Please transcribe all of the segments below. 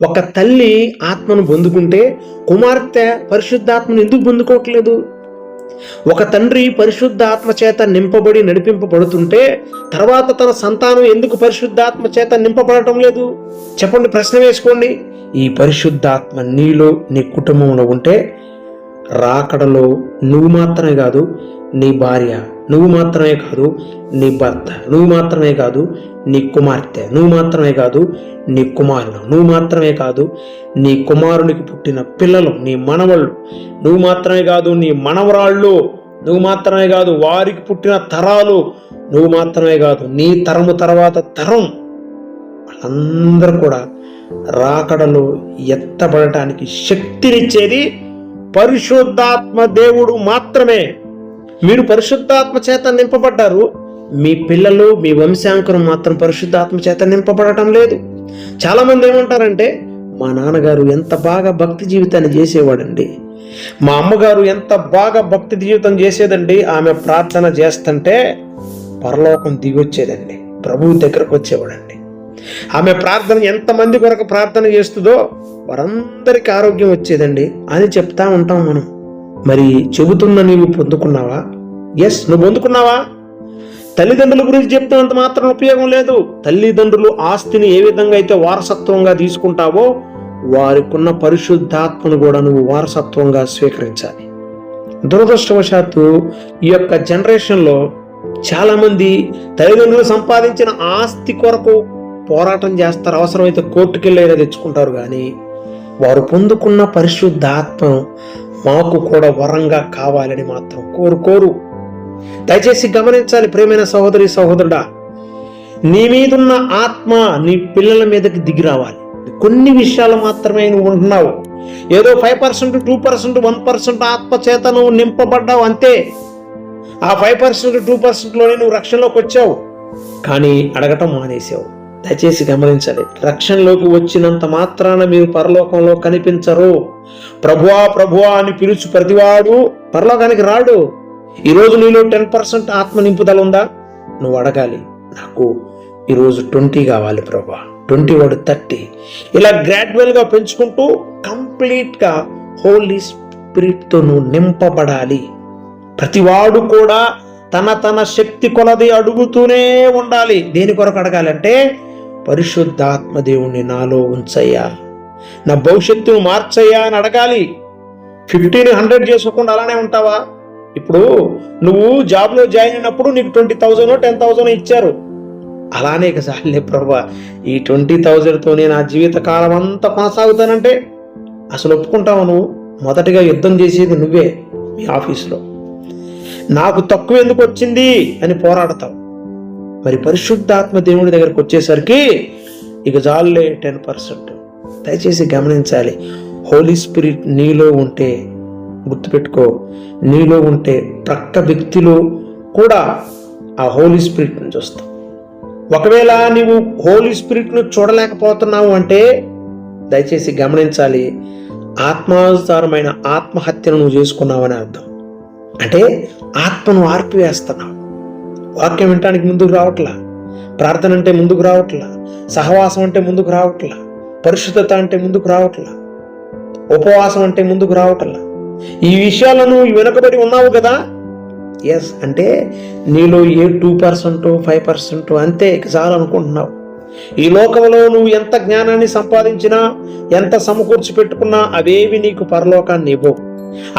ఒక తల్లి ఆత్మను పొందుకుంటే కుమార్తె పరిశుద్ధాత్మను ఎందుకు పొందుకోవట్లేదు? ఒక తండ్రి పరిశుద్ధాత్మ చేత నింపబడి నడిపింపబడుతుంటే తర్వాత తన సంతానం ఎందుకు పరిశుద్ధాత్మ చేత నింపబడటం లేదు? చెప్పండి ప్రశ్న వేసుకోండి. ఈ పరిశుద్ధాత్మ నీలో నీ కుటుంబంలో ఉంటే రాకడలో నువ్వు మాత్రమే కాదు నీ భార్య నువ్వు మాత్రమే కాదు నీ భర్త నువ్వు మాత్రమే కాదు నీ కుమార్తె. నువ్వు మాత్రమే కాదు నీ కుమారుడు నువ్వు మాత్రమే కాదు నీ కుమారునికి పుట్టిన పిల్లలు నీ మనవళ్ళు. నువ్వు మాత్రమే కాదు నీ మనవరాళ్ళు. నువ్వు మాత్రమే కాదు వారికి పుట్టిన తరాలు. నువ్వు మాత్రమే కాదు నీ తరము తర్వాత తరం. వాళ్ళందరూ కూడా రాకడలో ఎత్తబడటానికి శక్తినిచ్చేది పరిశుద్ధాత్మ దేవుడు మాత్రమే. మీరు పరిశుద్ధాత్మ చేత నింపబడ్డారు. మీ పిల్లలు మీ వంశాంకురం మాత్రం పరిశుద్ధాత్మ చేత నింపబడటం లేదు. చాలామంది ఏమంటారంటే మా నాన్నగారు ఎంత బాగా భక్తి జీవితాన్ని చేసేవాడండి. మా అమ్మగారు ఎంత బాగా భక్తి జీవితం చేసేదండి. ఆమె ప్రార్థన చేస్తుంటే పరలోకం దిగొచ్చేదండి. ప్రభువు దగ్గరకు వచ్చేవాడండి. ఆమె ప్రార్థన ఎంతమంది కొరకు ప్రార్థన చేస్తుందో వారందరికీ ఆరోగ్యం వచ్చేదండి అని చెప్తా ఉంటాం మనం. మరి చెబుతున్న నీవు పొందుకున్నావా? ఎస్ నువ్వు పొందుకున్నావా? తల్లిదండ్రుల గురించి చెప్తున్నంత మాత్రం ఉపయోగం లేదు. తల్లిదండ్రులు ఆస్తిని ఏ విధంగా అయితే వారసత్వంగా తీసుకుంటావో వారికున్న పరిశుద్ధాత్మను కూడా నువ్వు వారసత్వంగా స్వీకరించాలి. దురదృష్టవశాత్తు ఈ యొక్క జనరేషన్లో చాలామంది తల్లిదండ్రులు సంపాదించిన ఆస్తి కొరకు పోరాటం చేస్తారు. అవసరమైతే కోర్టుకెళ్ళైనా తెచ్చుకుంటారు కానీ వారు పొందుకున్న పరిశుద్ధాత్మ మాకు కూడా వరంగా కావాలని మాత్రం కోరుకోరు. దయచేసి గమనించాలి ప్రేమైన సహోదరి సహోదరుడా. నీ మీదున్న ఆత్మ నీ పిల్లల మీదకి దిగి రావాలి. కొన్ని విషయాలు మాత్రమే నువ్వు ఉంటున్నావు. ఏదో five percent two percent one percent ఆత్మ చేత నువ్వు నింపబడ్డావు అంతే. ఆ ఫైవ్ పర్సెంట్ టూ పర్సెంట్లోనే నువ్వు రక్షణలోకి వచ్చావు. కానీ అడగటం మానేసావు దయచేసి గమనించాలి రక్షణలోకి వచ్చినంత మాత్రాన మీరు పరలోకంలో కనిపించరు. ప్రభువా ప్రభువా అని పిలుచు ప్రతివాడు పరలోకానికి రాడు. ఈరోజు నీలో టెన్ పర్సెంట్ ఆత్మ నింపుదల ఉందా? నువ్వు అడగాలి. నాకు ఈరోజు ట్వంటీ కావాలి ప్రభా. ట్వంటీ వాడు థర్టీ. ఇలా గ్రాడ్యువల్గా పెంచుకుంటూ కంప్లీట్గా హోలీ స్పిరిట్తో నువ్వు నింపబడాలి. ప్రతివాడు కూడా తన తన శక్తి కొలది అడుగుతూనే ఉండాలి. దేని కొరకు అడగాలంటే పరిశుద్ధాత్మ దేవుణ్ణి నాలో ఉంచయ్యా. నా భవిష్యత్తును మార్చయ్యా అని అడగాలి. ఫిఫ్టీన్ హండ్రెడ్ చేసుకోకుండా అలానే ఉంటావా? ఇప్పుడు నువ్వు జాబ్లో జాయిన్ అయినప్పుడు నీకు ట్వంటీ థౌజండ్ టెన్ థౌజండ్ ఇచ్చారు. అలానే ఇక ప్రభా. ఈ ట్వంటీ థౌజండ్తో నేను నా జీవిత కాలం అంతా కొనసాగుతానంటే అసలు ఒప్పుకుంటావు నువ్వు? మొదటిగా యుద్ధం చేసేది నువ్వే మీ ఆఫీసులో. నాకు తక్కువ ఎందుకు వచ్చింది అని పోరాడతావు. మరి పరిశుద్ధాత్మ దేవుని దగ్గరకు వచ్చేసరికి ఇక జాలులే టెన్ పర్సెంట్ దయచేసి గమనించాలి. హోలీ స్పిరిట్ నీలో ఉంటే గుర్తుపెట్టుకో. నీలో ఉంటే ప్రక్క వ్యక్తిలో కూడా ఆ హోలీ స్పిరిట్ని చూస్తావు ఒకవేళ నీవు హోలీ స్పిరిట్ను చూడలేకపోతున్నావు అంటే దయచేసి గమనించాలి ఆత్మానుసారమైన ఆత్మహత్యను నువ్వు చేసుకున్నావని అర్థం. అంటే ఆత్మను ఆర్పివేస్తున్నావు. వాక్యం వినటానికి ముందుకు రావట్లా? ప్రార్థన అంటే ముందుకు రావట్లా? సహవాసం అంటే ముందుకు రావట్లా? పరిశుద్ధత అంటే ముందుకు రావట్లా? ఉపవాసం అంటే ముందుకు రావట్లా? ఈ విషయాలను వెనుకబడి ఉన్నావు కదా? ఎస్ అంటే నీలో ఏ టూ పర్సెంట్ ఫైవ్ పర్సెంట్ అంతే ఇక చాలనుకుంటున్నావు ఈ లోకంలో నువ్వు ఎంత జ్ఞానాన్ని సంపాదించినా ఎంత సమకూర్చి పెట్టుకున్నా అవేవి నీకు పరలోకాన్ని ఇవ్వవు.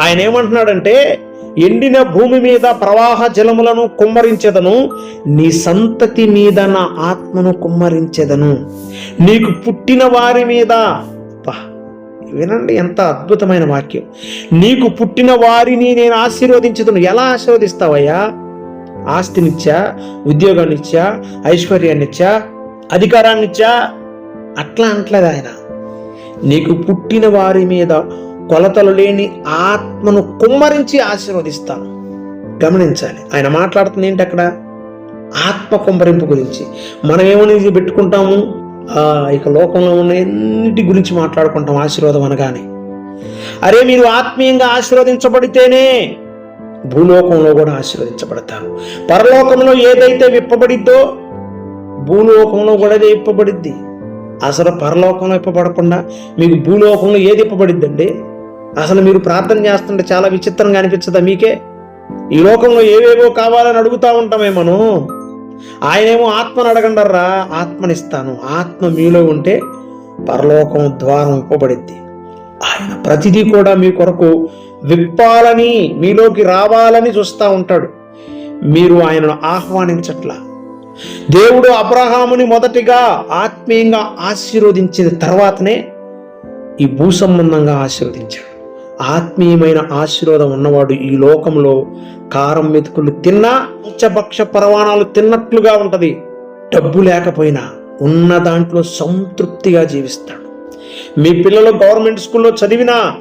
ఆయన ఏమంటున్నాడంటే ఎండిన భూమి మీద ప్రవాహ జలములను కుమ్మరించెదను నీ సంతతి మీద నా ఆత్మను కుమ్మరించెదను. నీకు పుట్టిన వారి మీద అబ్బా, వినండి ఎంత అద్భుతమైన వాక్యం. నీకు పుట్టిన వారిని నేను ఆశీర్వదించదును. ఎలా ఆశీర్వదిస్తావయ్యా? ఆస్తినిచ్చా? ఉద్యోగాన్నిచ్చా? ఐశ్వర్యాన్నిచ్చా? అధికారాన్నిచ్చా? అట్లా అంటలేదు ఆయన. నీకు పుట్టిన వారి మీద కొలతలు లేని ఆత్మను కుమ్మరించి ఆశీర్వదిస్తాను. గమనించాలి. ఆయన మాట్లాడుతుంది ఏంటి అక్కడ? ఆత్మ కుమ్మరింపు గురించి. మనం ఏమని పెట్టుకుంటాము ఇక లోకంలో ఉన్న ఎన్నిటి గురించి మాట్లాడుకుంటాం ఆశీర్వాదం అనగానే? అరే మీరు ఆత్మీయంగా ఆశీర్వదించబడితేనే భూలోకంలో కూడా ఆశీర్వదించబడతారు. పరలోకంలో ఏదైతే విప్పబడిద్దో భూలోకంలో కూడా అదే విప్పబడిద్ది. అసలు పరలోకంలో ఇప్పబడకుండా మీకు భూలోకంలో ఏది ఇప్పబడిద్దండి అసలు మీరు ప్రార్థన చేస్తుంటే చాలా విచిత్రంగా అనిపించదా మీకే? ఈ లోకంలో ఏవేవో కావాలని అడుగుతా ఉంటామే మనం ఆయనేమో ఆత్మను అడగండర్రా? ఆత్మనిస్తాను. ఆత్మ మీలో ఉంటే పరలోకం ద్వారం ఇవ్వబడింది. ఆయన ప్రతిదీ కూడా మీ కొరకు విప్పాలని మీలోకి రావాలని చూస్తూ ఉంటాడు. మీరు ఆయనను ఆహ్వానించట్లా. దేవుడు అబ్రహాముని మొదటిగా ఆత్మీయంగా ఆశీర్వదించిన తర్వాతనే ఈ భూ సంబంధంగా ఆశీర్వదించాడు. ఆత్మీయమైన ఆశీర్వాదం ఉన్నవాడు ఈ లోకంలో కారం మెతుకులు తిన్నా ఉచ్చభక్ష పరవాణాలు తిన్నట్లుగా ఉంటుంది. డబ్బు లేకపోయినా ఉన్న దాంట్లో సంతృప్తిగా జీవిస్తాడు. మీ పిల్లలు గవర్నమెంట్ స్కూల్లో చదివినా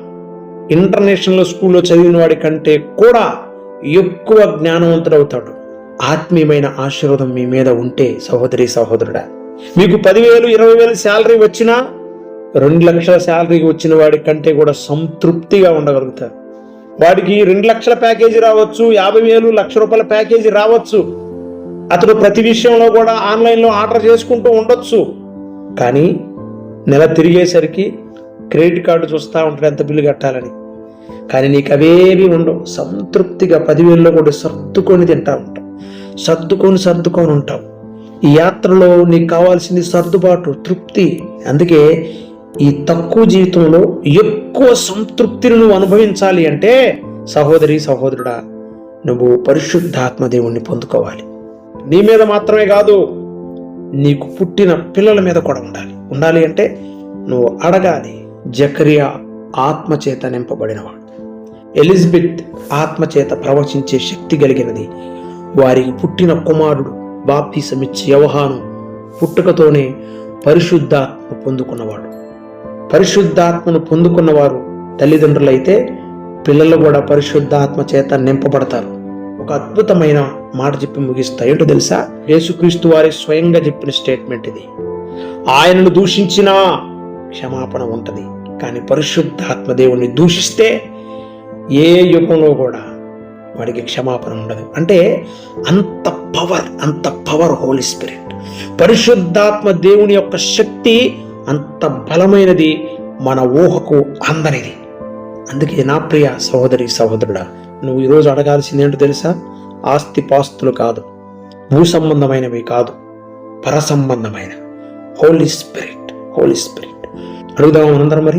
ఇంటర్నేషనల్ స్కూల్లో చదివిన వాడి కంటే కూడా ఎక్కువ జ్ఞానవంతుడవుతాడు. ఆత్మీయమైన ఆశీర్వాదం మీ మీద ఉంటే సహోదరి సహోదరుడా మీకు పదివేలు ఇరవై వేలు శాలరీ వచ్చినా రెండు లక్షల శాలరీకి వచ్చిన వాడి కంటే కూడా సంతృప్తిగా ఉండగలుగుతారు. వాడికి రెండు లక్షల ప్యాకేజీ రావచ్చు యాభై వేలు లక్ష రూపాయల ప్యాకేజీ రావచ్చు. అతడు ప్రతి విషయంలో కూడా ఆన్లైన్లో ఆర్డర్ చేసుకుంటూ ఉండొచ్చు. కానీ నెల తిరిగేసరికి క్రెడిట్ కార్డు చూస్తూ ఉంటాడు ఎంత బిల్లు కట్టాలని. కానీ నీకు అవేవి ఉండవు. సంతృప్తిగా పదివేల్లో కూడా సర్దుకొని తింటా ఉంటావు. సర్దుకొని సర్దుకొని ఉంటావు. ఈ యాత్రలో నీకు కావాల్సింది సర్దుబాటు తృప్తి. అందుకే ఈ తక్కువ జీవితంలో ఎక్కువ సంతృప్తిని నువ్వు అనుభవించాలి అంటే సహోదరి సహోదరుడా నువ్వు పరిశుద్ధాత్మ దేవుణ్ణి పొందుకోవాలి. నీ మీద మాత్రమే కాదు నీకు పుట్టిన పిల్లల మీద కూడా ఉండాలి. ఉండాలి అంటే నువ్వు అడగాలి జకరియా ఆత్మచేత నింపబడినవాడు. ఎలిజబెత్ ఆత్మచేత ప్రవచించే శక్తి కలిగినది. వారికి పుట్టిన కుమారుడు బాప్తీసమిచ్చి యవహాను పుట్టుకతోనే పరిశుద్ధాత్మ పొందుకున్నవాడు. పరిశుద్ధాత్మను పొందుకున్నవారు తల్లిదండ్రులైతే పిల్లలు కూడా పరిశుద్ధాత్మ చేత నింపబడతారు. ఒక అద్భుతమైన మాట చెప్పి ముగిస్తా. ఏంటో తెలుసా? యేసుక్రీస్తు వారి స్వయంగా చెప్పిన స్టేట్మెంట్ ఇది. ఆయనను దూషించినా క్షమాపణ ఉంటుంది. కానీ పరిశుద్ధాత్మ దేవుణ్ణి దూషిస్తే ఏ యుగంలో కూడా వాడికి క్షమాపణ ఉండదు. అంటే అంత పవర్ అంత పవర్ హోలీ స్పిరిట్ పరిశుద్ధాత్మ దేవుని యొక్క శక్తి అంత బలమైనది మన ఊహకు అందనిది అందుకే నా ప్రియ సహోదరి సహోదరుడా నువ్వు ఈరోజు అడగాల్సింది ఏంటో తెలుసా? ఆస్తి పాస్తులు కాదు భూ సంబంధమైనవి కాదు పర సంబంధమైన హోలీ స్పిరిట్ హోలీ స్పిరిట్ అడుగుదాం అందరం మరి?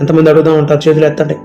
ఎంతమంది అడుగుదాం అంటారు చేతులు ఎత్తండి.